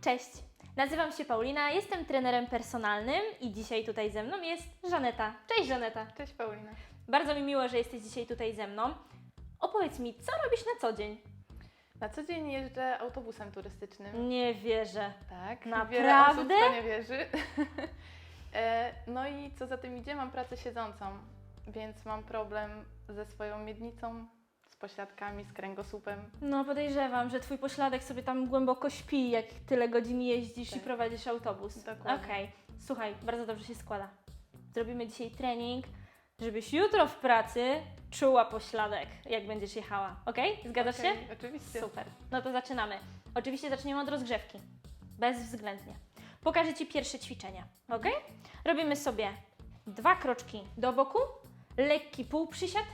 Cześć, nazywam się Paulina, jestem trenerem personalnym i dzisiaj tutaj ze mną jest Żaneta. Cześć Żaneta. Cześć Paulina. Bardzo mi miło, że jesteś dzisiaj tutaj ze mną. Opowiedz mi, co robisz na co dzień? Na co dzień jeżdżę autobusem turystycznym. Nie wierzę. Tak, Naprawdę? wiele osób w to nie wierzy. E, no i co za tym idzie, mam pracę siedzącą, więc mam problem ze swoją miednicą, pośladkami, z kręgosłupem. No podejrzewam, że twój pośladek sobie tam głęboko śpi, jak tyle godzin jeździsz i Tak. prowadzisz autobus. Dokładnie. Okej, słuchaj, bardzo dobrze się składa. Zrobimy dzisiaj trening, żebyś jutro w pracy czuła pośladek, jak będziesz jechała. Okej? Zgadzasz się? Okej, Oczywiście. Super. No to zaczynamy. Oczywiście zaczniemy od rozgrzewki. Bezwzględnie. Pokażę Ci pierwsze ćwiczenia. Ok? Robimy sobie dwa kroczki do boku, lekki półprzysiad,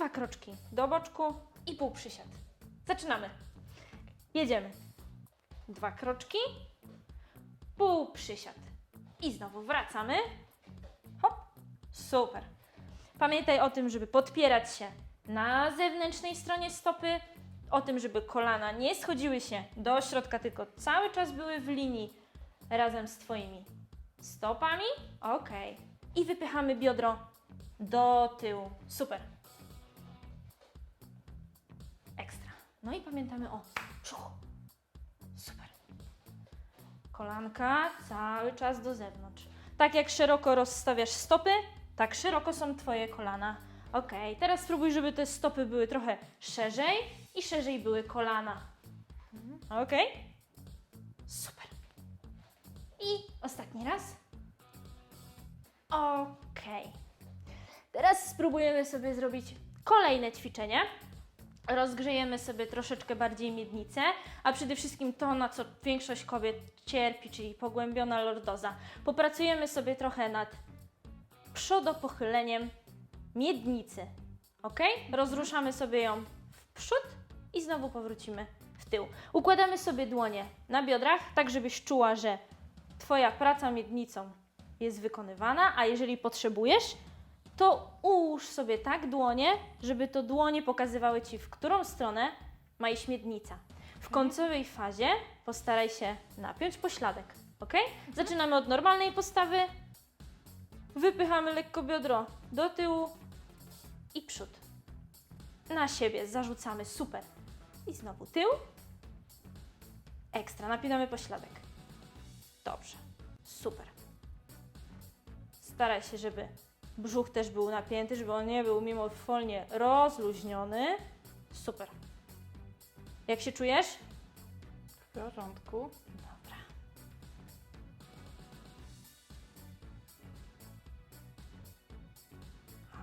dwa kroczki do boczku i półprzysiad. Zaczynamy. Jedziemy. Dwa kroczki, półprzysiad. I znowu wracamy. Hop. Super. Pamiętaj o tym, żeby podpierać się na zewnętrznej stronie stopy, o tym, żeby kolana nie schodziły się do środka, tylko cały czas były w linii razem z Twoimi stopami. Ok. I wypychamy biodro do tyłu. Super. No i pamiętamy o. Super. Kolanka cały czas do zewnątrz. Tak jak szeroko rozstawiasz stopy, tak szeroko są Twoje kolana. Ok, teraz spróbuj, żeby te stopy były trochę szerzej i szerzej były kolana. Ok? Super. I ostatni raz. Ok. Teraz spróbujemy sobie zrobić kolejne ćwiczenie. Rozgrzejemy sobie troszeczkę bardziej miednicę, a przede wszystkim to, na co większość kobiet cierpi, czyli pogłębiona lordoza. Popracujemy sobie trochę nad przodopochyleniem miednicy. Ok? Rozruszamy sobie ją w przód i znowu powrócimy w tył. Układamy sobie dłonie na biodrach, tak żebyś czuła, że Twoja praca miednicą jest wykonywana, a jeżeli potrzebujesz, to ułóż sobie tak dłonie, żeby to dłonie pokazywały Ci, w którą stronę ma iść miednica. W końcowej fazie postaraj się napiąć pośladek, ok? Zaczynamy od normalnej postawy, wypychamy lekko biodro do tyłu i przód. Na siebie zarzucamy, super. I znowu tył. Ekstra, napinamy pośladek. Dobrze, super. Staraj się, żeby brzuch też był napięty, żeby on nie był mimowolnie rozluźniony. Super. Jak się czujesz? W porządku. Dobra.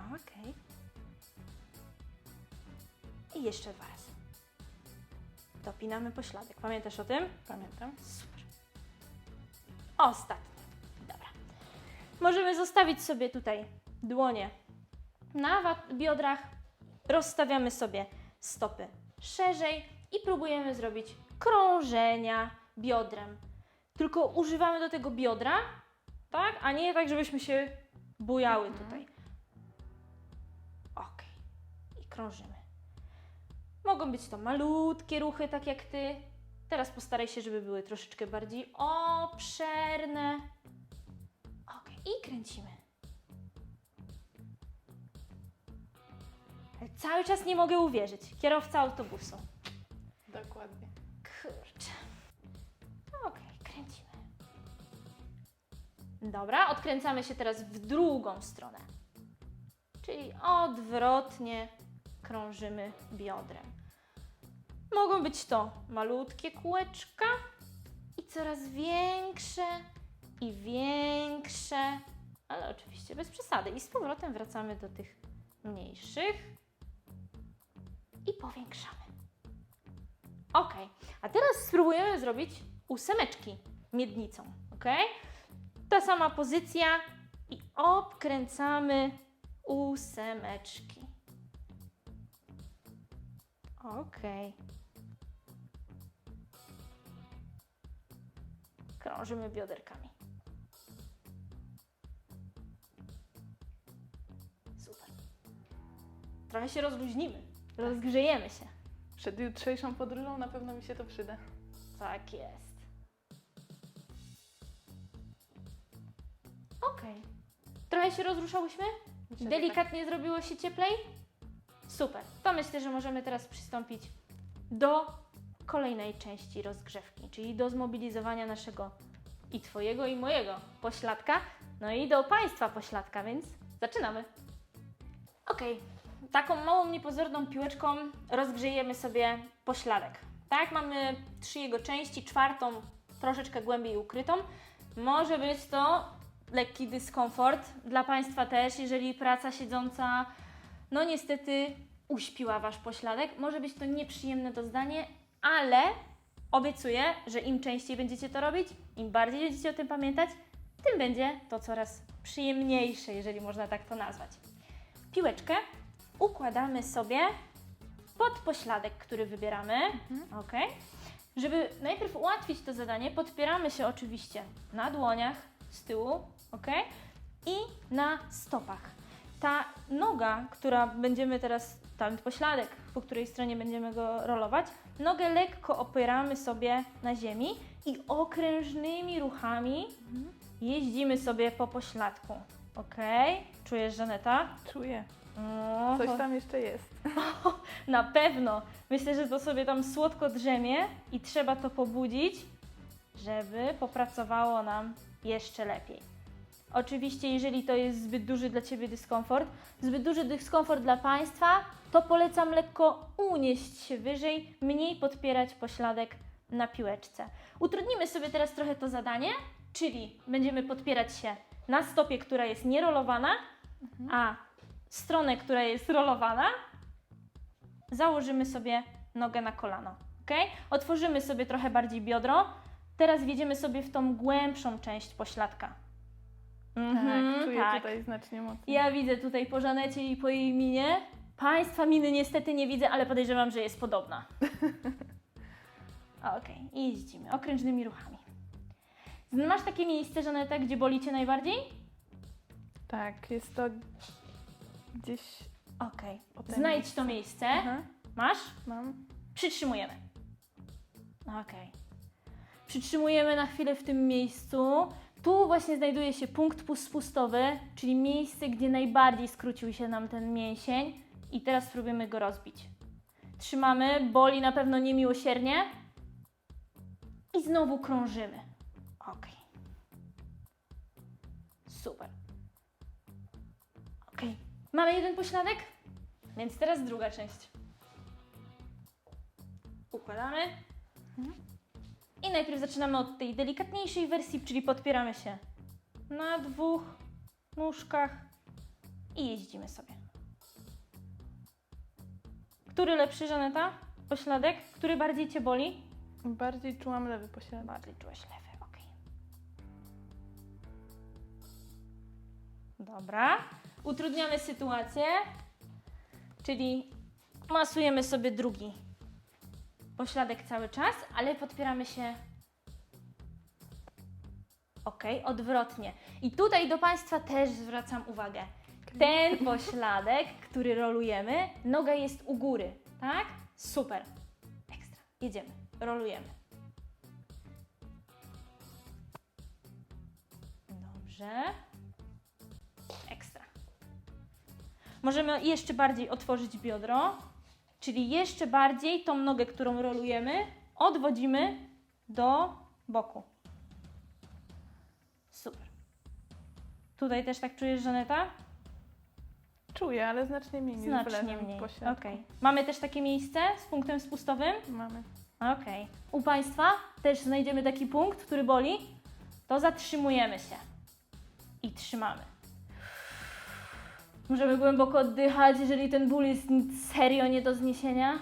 Okej. I jeszcze dwa razy. Dopinamy pośladek. Pamiętasz o tym? Pamiętam. Super. Ostatni. Dobra. Możemy zostawić sobie tutaj dłonie na biodrach. Rozstawiamy sobie stopy szerzej i próbujemy zrobić krążenia biodrem. Tylko używamy do tego biodra, tak? A nie tak, żebyśmy się bujały Mhm. tutaj. Ok. I krążymy. Mogą być to malutkie ruchy, tak jak ty. Teraz postaraj się, żeby były troszeczkę bardziej obszerne. Ok, i kręcimy. Ale cały czas nie mogę uwierzyć. Kierowca autobusu. Dokładnie. Kurczę. Ok, kręcimy. Dobra, odkręcamy się teraz w drugą stronę. Czyli odwrotnie krążymy biodrem. Mogą być to malutkie kółeczka i coraz większe i większe, ale oczywiście bez przesady. I z powrotem wracamy do tych mniejszych i powiększamy. Ok, a teraz spróbujemy zrobić ósemeczki miednicą. Ok? Ta sama pozycja i obkręcamy ósemeczki. Ok. Krążymy bioderkami. Super. Trochę się rozluźnimy. Rozgrzejemy się. Przed jutrzejszą podróżą na pewno mi się to przyda. Tak jest. Okej. Trochę się rozruszałyśmy? Myślę, Delikatnie tak. zrobiło się cieplej? Super. To myślę, że możemy teraz przystąpić do kolejnej części rozgrzewki, czyli do zmobilizowania naszego i Twojego, i mojego pośladka, no i do Państwa pośladka, więc zaczynamy. Okej, taką małą, niepozorną piłeczką rozgrzejemy sobie pośladek. Tak, mamy trzy jego części, czwartą troszeczkę głębiej ukrytą. Może być to lekki dyskomfort dla Państwa też, jeżeli praca siedząca, no niestety uśpiła Wasz pośladek. Może być to nieprzyjemne doznanie, ale obiecuję, że im częściej będziecie to robić, im bardziej będziecie o tym pamiętać, tym będzie to coraz przyjemniejsze, jeżeli można tak to nazwać. Piłeczkę układamy sobie pod pośladek, który wybieramy. ok? Żeby najpierw ułatwić to zadanie, podpieramy się oczywiście na dłoniach z tyłu, ok? I na stopach. Ta noga, która będziemy teraz, tam pośladek, po której stronie będziemy go rolować, nogę lekko opieramy sobie na ziemi i okrężnymi ruchami jeździmy sobie po pośladku. Ok? Czujesz, Żaneta? Czuję. O, Coś tam jeszcze jest. na pewno. Myślę, że to sobie tam słodko drzemie i trzeba to pobudzić, żeby popracowało nam jeszcze lepiej. Oczywiście, jeżeli to jest zbyt duży dla Ciebie dyskomfort, zbyt duży dyskomfort dla Państwa, to polecam lekko unieść się wyżej, mniej podpierać pośladek na piłeczce. Utrudnimy sobie teraz trochę to zadanie, czyli będziemy podpierać się na stopie, która jest nierolowana, a stronę, która jest rolowana, założymy sobie nogę na kolano. ok? Otworzymy sobie trochę bardziej biodro. Teraz wjedziemy sobie w tą głębszą część pośladka. Mhm, tak, czuję tak. tutaj znacznie mocniej. Ja widzę tutaj po Żanecie i po jej minie. Państwa miny niestety nie widzę, ale podejrzewam, że jest podobna. Okej, i jeździmy okrężnymi ruchami. Masz takie miejsce, Żaneta, gdzie boli Cię najbardziej? Tak, jest to gdzieś... Okej. Znajdź to miejsce. Aha, Masz? mam. Przytrzymujemy. Okej. Przytrzymujemy na chwilę w tym miejscu. Tu właśnie znajduje się punkt pus- spustowy, czyli miejsce, gdzie najbardziej skrócił się nam ten mięsień. I teraz spróbujemy go rozbić. Trzymamy, boli na pewno niemiłosiernie. I znowu krążymy. Ok. Super. Ok. Mamy jeden pośladek? Więc teraz druga część. Układamy. I najpierw zaczynamy od tej delikatniejszej wersji, czyli podpieramy się na dwóch nóżkach i jeździmy sobie. Który lepszy, Żaneta? Pośladek? Który bardziej Cię boli? Bardziej czułam lewy pośladek. Bardziej czułaś lewy, ok. Dobra. Utrudniamy sytuację, czyli masujemy sobie drugi pośladek cały czas, ale podpieramy się ok, odwrotnie. I tutaj do Państwa też zwracam uwagę. Ten pośladek, który rolujemy, noga jest u góry, tak? Super. Ekstra. Jedziemy. Rolujemy. Dobrze. Możemy jeszcze bardziej otworzyć biodro, czyli jeszcze bardziej tą nogę, którą rolujemy, odwodzimy do boku. Super. Tutaj też tak czujesz, Żaneta? Czuję, ale znacznie mniej niż w Znacznie lewym mniej. pośladku. Okej. Mamy też takie miejsce z punktem spustowym? Mamy. Okej. U Państwa też znajdziemy taki punkt, który boli, to zatrzymujemy się i trzymamy. Możemy głęboko oddychać, jeżeli ten ból jest serio nie do zniesienia.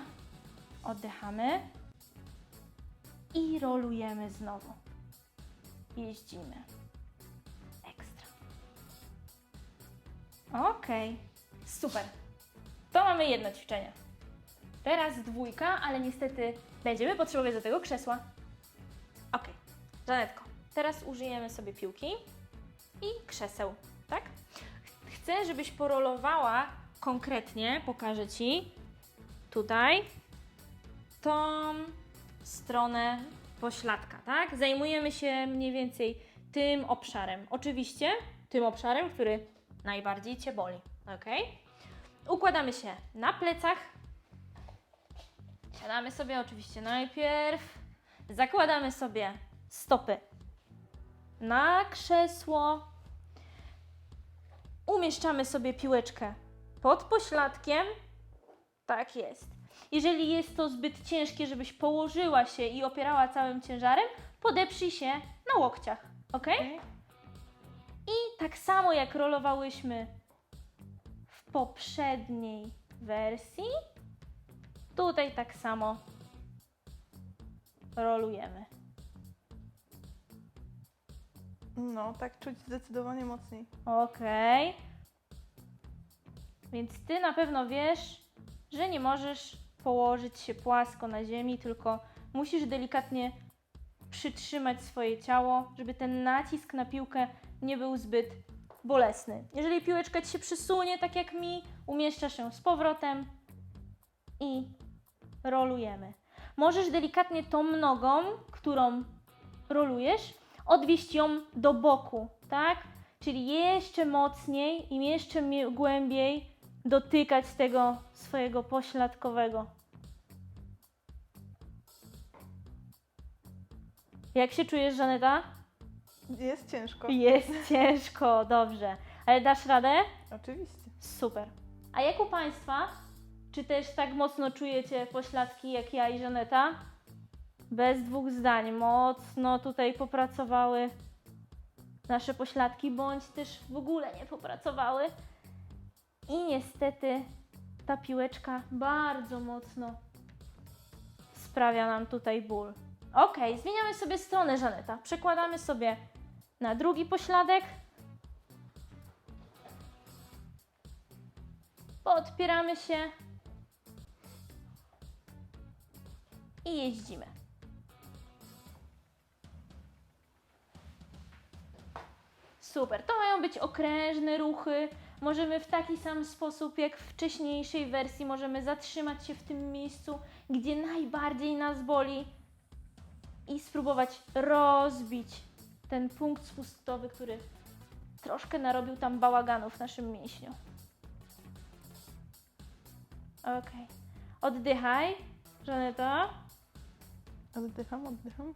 Oddychamy i rolujemy znowu. Jeździmy. Ekstra. Okej, super. To mamy jedno ćwiczenie. Teraz dwójka, ale niestety będziemy potrzebować do tego krzesła. Ok, Żanetko, teraz użyjemy sobie piłki i krzeseł, tak? Ch- Chcę, żebyś porolowała konkretnie, pokażę Ci tutaj tą stronę pośladka, tak? Zajmujemy się mniej więcej tym obszarem. Oczywiście tym obszarem, który najbardziej Cię boli. Ok? Układamy się na plecach. Siadamy sobie oczywiście najpierw. Zakładamy sobie stopy na krzesło. Umieszczamy sobie piłeczkę pod pośladkiem. Tak jest. Jeżeli jest to zbyt ciężkie, żebyś położyła się i opierała całym ciężarem, podeprzyj się na łokciach. Ok? I tak samo jak rolowałyśmy w poprzedniej wersji, tutaj tak samo rolujemy. No, tak czuć zdecydowanie mocniej. Okej. Więc ty na pewno wiesz, że nie możesz położyć się płasko na ziemi, tylko musisz delikatnie przytrzymać swoje ciało, żeby ten nacisk na piłkę nie był zbyt bolesny. Jeżeli piłeczka ci się przysunie, tak jak mi, umieszczasz ją z powrotem i rolujemy. Możesz delikatnie tą nogą, którą rolujesz, odwieść ją do boku, tak? Czyli jeszcze mocniej i jeszcze głębiej dotykać tego swojego pośladkowego. Jak się czujesz, Żaneta? Jest ciężko. Jest ciężko, dobrze. Ale dasz radę? Oczywiście. Super. A jak u Państwa? Czy też tak mocno czujecie pośladki jak ja i Żaneta? Bez dwóch zdań. Mocno tutaj popracowały nasze pośladki, bądź też w ogóle nie popracowały. I niestety ta piłeczka bardzo mocno sprawia nam tutaj ból. Ok, zmieniamy sobie stronę, Żaneta. Przekładamy sobie na drugi pośladek. Podpieramy się i jeździmy. Super, to mają być okrężne ruchy. Możemy w taki sam sposób jak w wcześniejszej wersji, możemy zatrzymać się w tym miejscu, gdzie najbardziej nas boli i spróbować rozbić ten punkt spustowy, który troszkę narobił tam bałaganu w naszym mięśniu. Okej. Oddychaj, Żaneta. Oddycham, oddycham.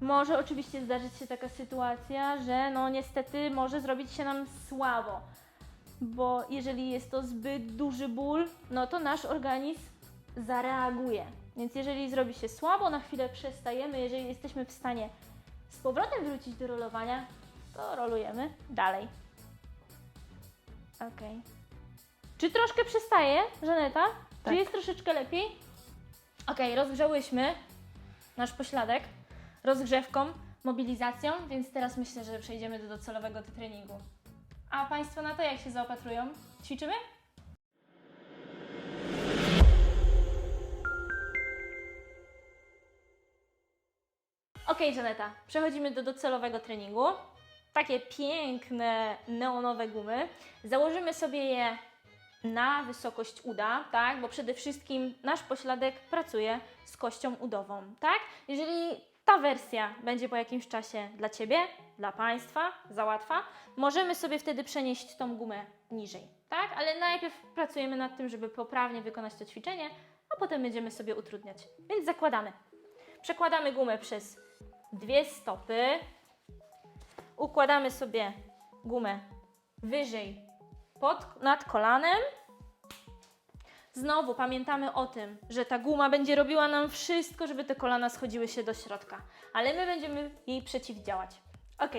Może oczywiście zdarzyć się taka sytuacja, że no niestety może zrobić się nam słabo, bo jeżeli jest to zbyt duży ból, no to nasz organizm zareaguje. Więc jeżeli zrobi się słabo, na chwilę przestajemy, jeżeli jesteśmy w stanie z powrotem wrócić do rolowania, to rolujemy dalej. Ok. Czy troszkę przestaje, Żaneta? Czy Tak. jest troszeczkę lepiej? Ok, rozgrzałyśmy nasz pośladek rozgrzewką, mobilizacją, więc teraz myślę, że przejdziemy do docelowego treningu. A Państwo na to jak się zaopatrują? Ćwiczymy? Ok, Żaneta, przechodzimy do docelowego treningu. Takie piękne neonowe gumy. Założymy sobie je na wysokość uda, tak? Bo przede wszystkim nasz pośladek pracuje z kością udową, tak? Jeżeli ta wersja będzie po jakimś czasie dla Ciebie, dla Państwa za łatwa, możemy sobie wtedy przenieść tą gumę niżej, tak? Ale najpierw pracujemy nad tym, żeby poprawnie wykonać to ćwiczenie, a potem będziemy sobie utrudniać. Więc zakładamy. Przekładamy gumę przez dwie stopy. Układamy sobie gumę wyżej pod, nad kolanem. Znowu pamiętamy o tym, że ta guma będzie robiła nam wszystko, żeby te kolana schodziły się do środka, ale my będziemy jej przeciwdziałać. Ok,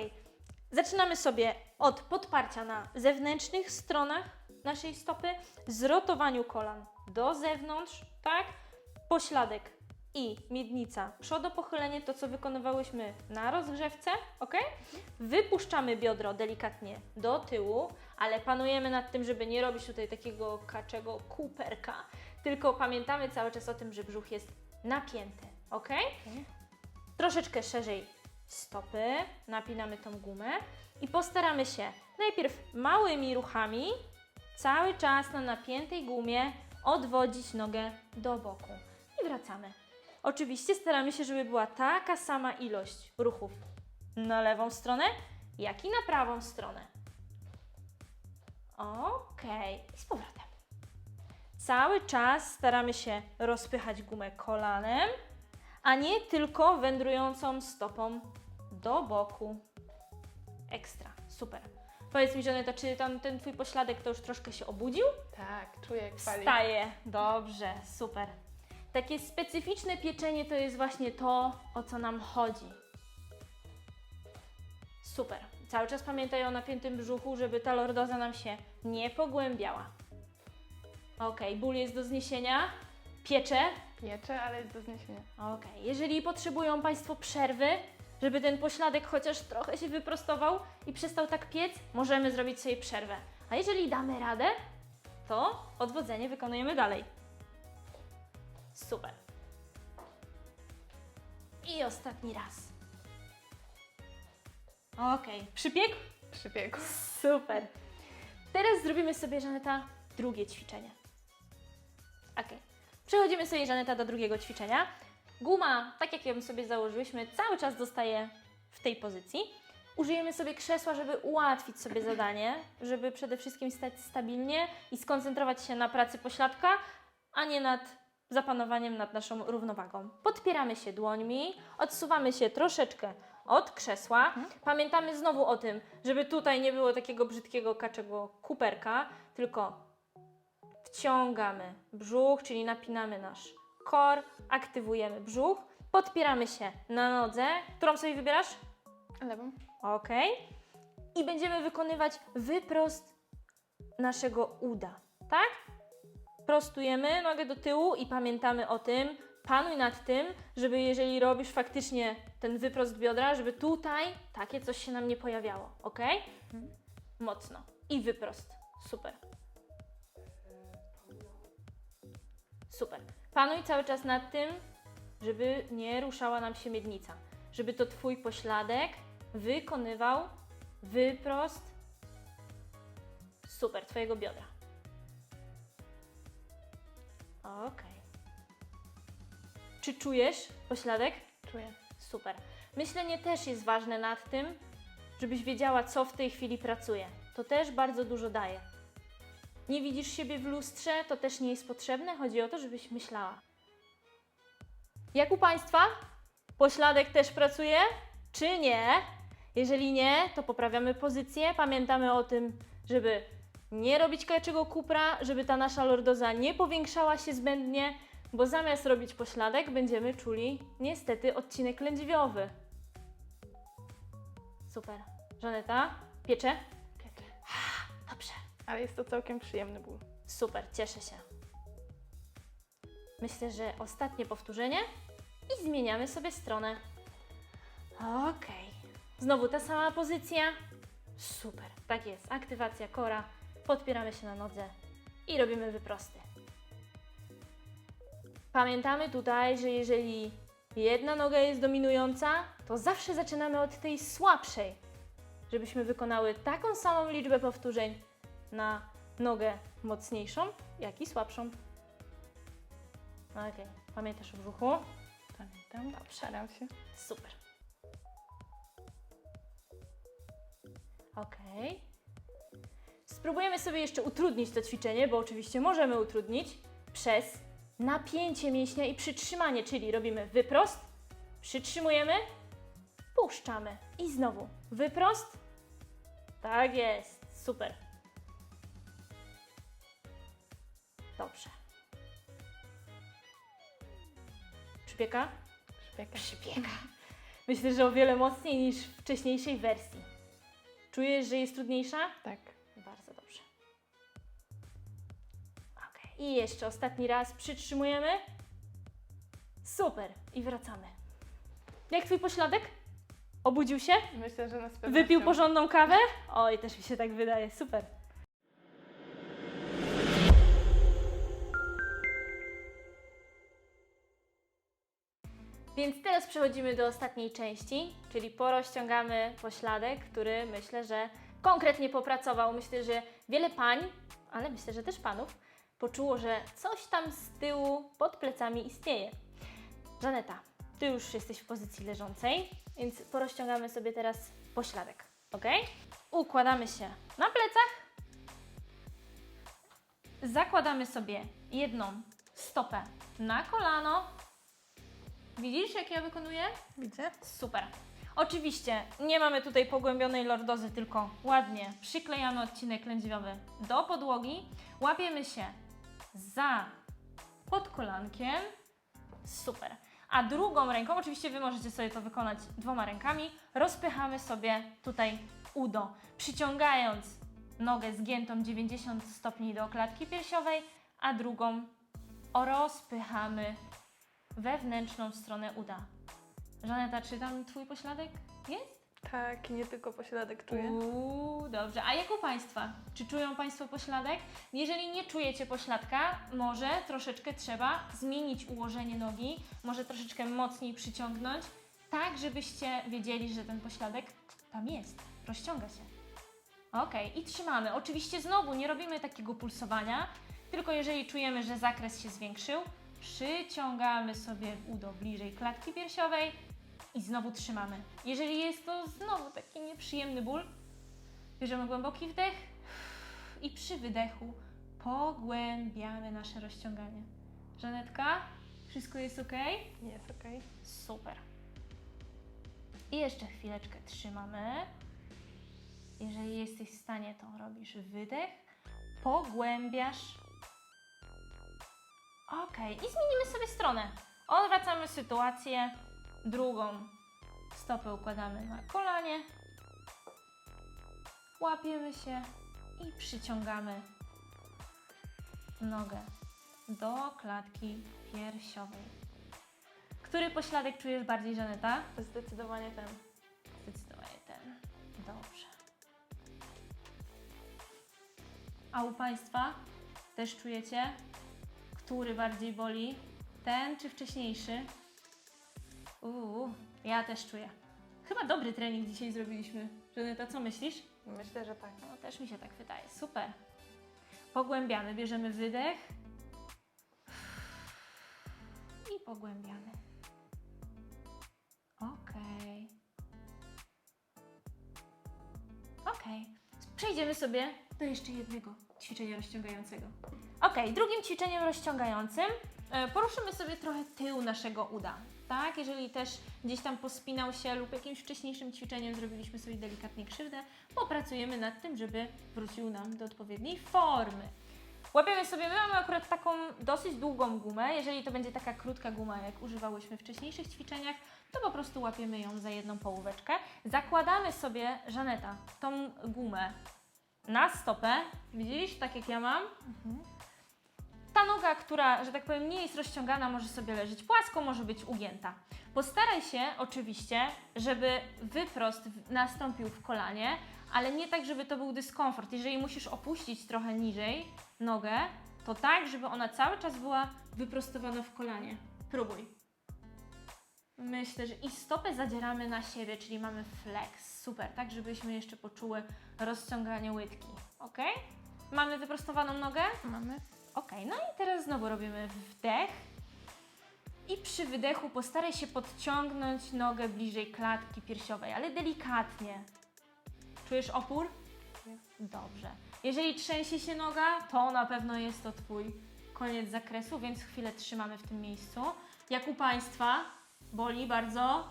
zaczynamy sobie od podparcia na zewnętrznych stronach naszej stopy, zrotowaniu kolan do zewnątrz, tak? Pośladek i miednica, przodopochylenie, to co wykonywałyśmy na rozgrzewce, ok? Wypuszczamy biodro delikatnie do tyłu, ale panujemy nad tym, żeby nie robić tutaj takiego kaczego kuperka, tylko pamiętamy cały czas o tym, że brzuch jest napięty, ok? Troszeczkę szerzej stopy, napinamy tą gumę i postaramy się najpierw małymi ruchami cały czas na napiętej gumie odwodzić nogę do boku i wracamy. Oczywiście staramy się, żeby była taka sama ilość ruchów na lewą stronę, jak i na prawą stronę. Okej, i z powrotem. Cały czas staramy się rozpychać gumę kolanem, a nie tylko wędrującą stopą do boku. Ekstra, super. Powiedz mi, czy tam ten twój pośladek to już troszkę się obudził? Tak, czuję jak pali. Wstaje. Dobrze, super. Takie specyficzne pieczenie to jest właśnie to, o co nam chodzi. Super. Cały czas pamiętaj o napiętym brzuchu, żeby ta lordoza nam się nie pogłębiała. Ok, ból jest do zniesienia. Piecze. Piecze, ale jest do zniesienia. Ok, jeżeli potrzebują Państwo przerwy, żeby ten pośladek chociaż trochę się wyprostował i przestał tak piec, możemy zrobić sobie przerwę. A jeżeli damy radę, to odwodzenie wykonujemy dalej. Super. I ostatni raz. Ok, przypiek? Przybiegł. Super. Teraz zrobimy sobie, Żaneta, drugie ćwiczenie. Ok. Przechodzimy sobie, Żaneta, do drugiego ćwiczenia. Guma, tak jak ją sobie założyłyśmy, cały czas zostaje w tej pozycji. Użyjemy sobie krzesła, żeby ułatwić sobie zadanie, żeby przede wszystkim stać stabilnie i skoncentrować się na pracy pośladka, a nie nad zapanowaniem nad naszą równowagą. Podpieramy się dłońmi, odsuwamy się troszeczkę od krzesła. Pamiętamy znowu o tym, żeby tutaj nie było takiego brzydkiego kaczego kuperka, tylko wciągamy brzuch, czyli napinamy nasz kor, aktywujemy brzuch, podpieramy się na nodze, którą sobie wybierasz? Lewą. Ok. I będziemy wykonywać wyprost naszego uda, tak? Prostujemy nogę do tyłu i pamiętamy o tym, panuj nad tym, żeby jeżeli robisz faktycznie ten wyprost biodra, żeby tutaj takie coś się nam nie pojawiało, ok? Mocno. I wyprost. Super. Super. Panuj cały czas nad tym, żeby nie ruszała nam się miednica. Żeby to Twój pośladek wykonywał wyprost super Twojego biodra. Ok. Czy czujesz pośladek? Czuję. Super. Myślenie też jest ważne nad tym, żebyś wiedziała, co w tej chwili pracuje. To też bardzo dużo daje. Nie widzisz siebie w lustrze, to też nie jest potrzebne. Chodzi o to, żebyś myślała. Jak u Państwa? Pośladek też pracuje, czy nie? Jeżeli nie, to poprawiamy pozycję. Pamiętamy o tym, żeby nie robić kaczego kupra, żeby ta nasza lordoza nie powiększała się zbędnie, bo zamiast robić pośladek, będziemy czuli niestety odcinek lędźwiowy. Super. Żaneta, piecze? Piecze. Dobrze. Ale jest to całkiem przyjemny ból. Super, cieszę się. Myślę, że ostatnie powtórzenie i zmieniamy sobie stronę. Okej. Znowu ta sama pozycja. Super, tak jest. Aktywacja kora. Podpieramy się na nodze i robimy wyprosty. Pamiętamy tutaj, że jeżeli jedna noga jest dominująca, to zawsze zaczynamy od tej słabszej, żebyśmy wykonały taką samą liczbę powtórzeń na nogę mocniejszą, jak i słabszą. Okej, pamiętasz o brzuchu? Pamiętam. Dobrze. Staram się. Super. Okej. Spróbujemy sobie jeszcze utrudnić to ćwiczenie, bo oczywiście możemy utrudnić przez napięcie mięśnia i przytrzymanie, czyli robimy wyprost, przytrzymujemy, puszczamy i znowu wyprost. Tak jest, super. Dobrze. Przypieka? Przybiegam. Przypieka. Myślę, że o wiele mocniej niż w wcześniejszej wersji. Czujesz, że jest trudniejsza? Tak. I jeszcze ostatni raz przytrzymujemy. Super. I wracamy. Jak twój pośladek? Obudził się? Myślę, że na pewno. Wypił porządną kawę? Oj, też mi się tak wydaje. Super. Więc teraz przechodzimy do ostatniej części, czyli porozciągamy pośladek, który myślę, że konkretnie popracował. Myślę, że wiele pań, ale myślę, że też panów, poczuło, że coś tam z tyłu pod plecami istnieje. Żaneta, Ty już jesteś w pozycji leżącej, więc porozciągamy sobie teraz pośladek, ok? Układamy się na plecach zakładamy sobie jedną stopę na kolano. Widzisz, jak ja wykonuję? Widzę? Super. Oczywiście nie mamy tutaj pogłębionej lordozy, tylko ładnie przyklejamy odcinek lędźwiowy do podłogi, łapiemy się za podkolankiem. Super. A drugą ręką, oczywiście Wy możecie sobie to wykonać dwoma rękami, rozpychamy sobie tutaj udo, przyciągając nogę zgiętą 90 stopni do klatki piersiowej, a drugą rozpychamy wewnętrzną stronę uda. Żaneta, czy tam Twój pośladek jest? Tak, nie tylko pośladek czuję. Uuu, dobrze. A jak u Państwa? Czy czują Państwo pośladek? Jeżeli nie czujecie pośladka, może troszeczkę trzeba zmienić ułożenie nogi, może troszeczkę mocniej przyciągnąć, tak żebyście wiedzieli, że ten pośladek tam jest, rozciąga się. Ok, i trzymamy. Oczywiście znowu nie robimy takiego pulsowania, tylko jeżeli czujemy, że zakres się zwiększył, przyciągamy sobie udo bliżej klatki piersiowej i znowu trzymamy. Jeżeli jest to znowu taki nieprzyjemny ból, bierzemy głęboki wdech i przy wydechu pogłębiamy nasze rozciąganie. Żanetka, wszystko jest ok? Jest okej. Super. I jeszcze chwileczkę trzymamy. Jeżeli jesteś w stanie, to robisz wydech, pogłębiasz. Ok, i zmienimy sobie stronę. Odwracamy sytuację, drugą stopę układamy na kolanie, łapiemy się i przyciągamy nogę do klatki piersiowej. Który pośladek czujesz bardziej, Żaneta? Zdecydowanie ten. Zdecydowanie ten. Dobrze. A u Państwa też czujecie, który bardziej boli? Ten czy wcześniejszy? Uuu, ja też czuję. Chyba dobry trening dzisiaj zrobiliśmy. Żaneta, co myślisz? Myślę, że tak. No, też mi się tak wydaje. Super. Pogłębiamy. Bierzemy wydech. I pogłębiamy. Okej. Okej. Przejdziemy sobie do jeszcze jednego ćwiczenia rozciągającego. Okej, drugim ćwiczeniem rozciągającym e, poruszymy sobie trochę tył naszego uda. Tak, jeżeli też gdzieś tam pospinał się lub jakimś wcześniejszym ćwiczeniem zrobiliśmy sobie delikatnie krzywdę, popracujemy nad tym, żeby wrócił nam do odpowiedniej formy. Łapiemy sobie, my mamy akurat taką dosyć długą gumę. Jeżeli to będzie taka krótka guma, jak używałyśmy w wcześniejszych ćwiczeniach, to po prostu łapiemy ją za jedną połóweczkę. Zakładamy sobie, Żaneta, tą gumę na stopę, widzisz, tak jak ja mam. Ta noga, która, że tak powiem, nie jest rozciągana, może sobie leżeć płasko, może być ugięta. Postaraj się oczywiście, żeby wyprost nastąpił w kolanie, ale nie tak, żeby to był dyskomfort. Jeżeli musisz opuścić trochę niżej nogę, to tak, żeby ona cały czas była wyprostowana w kolanie. Próbuj. Myślę, że i stopę zadzieramy na siebie, czyli mamy flex. Super, tak żebyśmy jeszcze poczuły rozciąganie łydki. Ok? Mamy wyprostowaną nogę? Mamy. Ok, no i teraz znowu robimy wdech. I przy wydechu postaraj się podciągnąć nogę bliżej klatki piersiowej, ale delikatnie. Czujesz opór? Dobrze. Jeżeli trzęsie się noga, to na pewno jest to Twój koniec zakresu, więc chwilę trzymamy w tym miejscu. Jak u Państwa? Boli bardzo?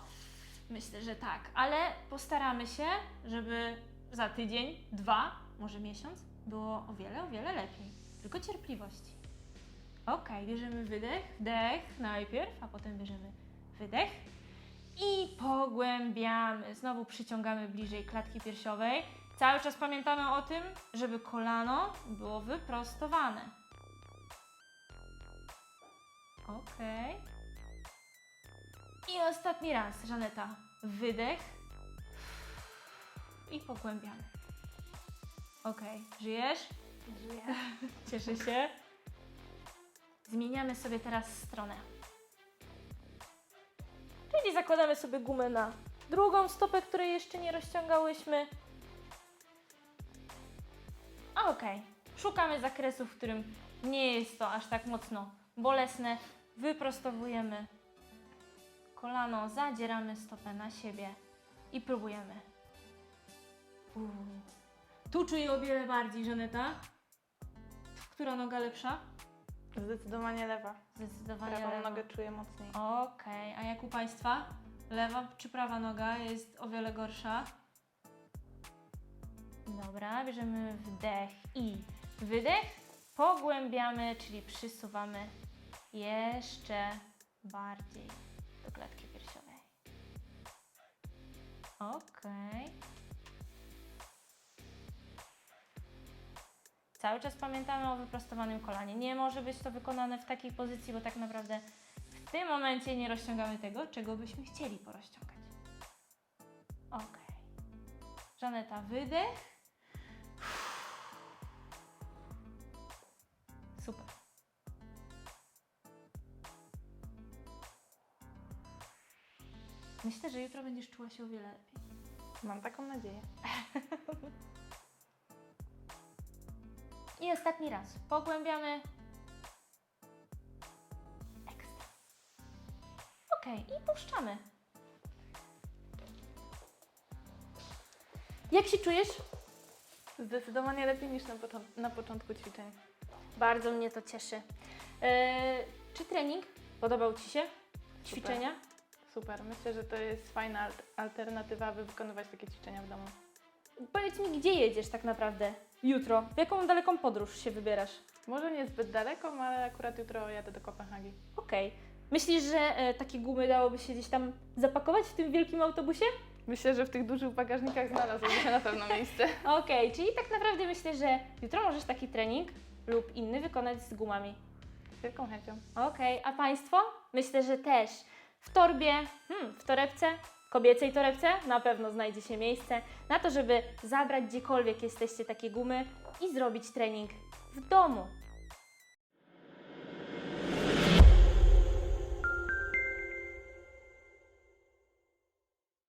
Myślę, że tak, ale postaramy się, żeby za tydzień, dwa, może miesiąc było o wiele, o wiele lepiej. Tylko cierpliwości. Ok, bierzemy wydech, wdech najpierw, a potem bierzemy wydech i pogłębiamy. Znowu przyciągamy bliżej klatki piersiowej. Cały czas pamiętamy o tym, żeby kolano było wyprostowane. Ok. I ostatni raz, Żaneta. Wydech. I pogłębiamy. Ok, żyjesz? Cieszę się. Zmieniamy sobie teraz stronę. Czyli zakładamy sobie gumę na drugą stopę, której jeszcze nie rozciągałyśmy. Okej. Szukamy zakresu, w którym nie jest to aż tak mocno bolesne. Wyprostowujemy kolano, zadzieramy stopę na siebie i próbujemy. Uuu. Tu czuję o wiele bardziej, Żaneta. Która noga lepsza? Zdecydowanie lewa. Zdecydowanie Prawą lewa. nogę czuję mocniej. Okej, a jak u Państwa? Lewa czy prawa noga jest o wiele gorsza? Dobra, bierzemy wdech i wydech. Pogłębiamy, czyli przysuwamy jeszcze bardziej do klatki piersiowej. Okej. Cały czas pamiętamy o wyprostowanym kolanie. Nie może być to wykonane w takiej pozycji, bo tak naprawdę w tym momencie nie rozciągamy tego, czego byśmy chcieli porozciągać. Ok. Żaneta, wydech. Super. Myślę, że jutro będziesz czuła się o wiele lepiej. Mam taką nadzieję. I ostatni raz. Pogłębiamy. Ekstra. Ok, i puszczamy. Jak się czujesz? Zdecydowanie lepiej niż na, na początku ćwiczeń. Bardzo mnie to cieszy. Eee, czy trening podobał Ci się? Ćwiczenia? Super. Myślę, że to jest fajna alt- alternatywa, aby wykonywać takie ćwiczenia w domu. Powiedz mi, gdzie jedziesz tak naprawdę jutro? W jaką daleką podróż się wybierasz? Może nie zbyt daleko, ale akurat jutro jadę do Kopenhagi. Okej. Myślisz, że e, takie gumy dałoby się gdzieś tam zapakować w tym wielkim autobusie? Myślę, że w tych dużych bagażnikach znalazłoby się na pewno miejsce. Okej, czyli tak naprawdę myślę, że jutro możesz taki trening lub inny wykonać z gumami. Z wielką chęcią. Okej, a Państwo? Myślę, że też w torbie, hmm, w torebce, kobiecej torebce na pewno znajdzie się miejsce na to, żeby zabrać gdziekolwiek jesteście takie gumy i zrobić trening w domu.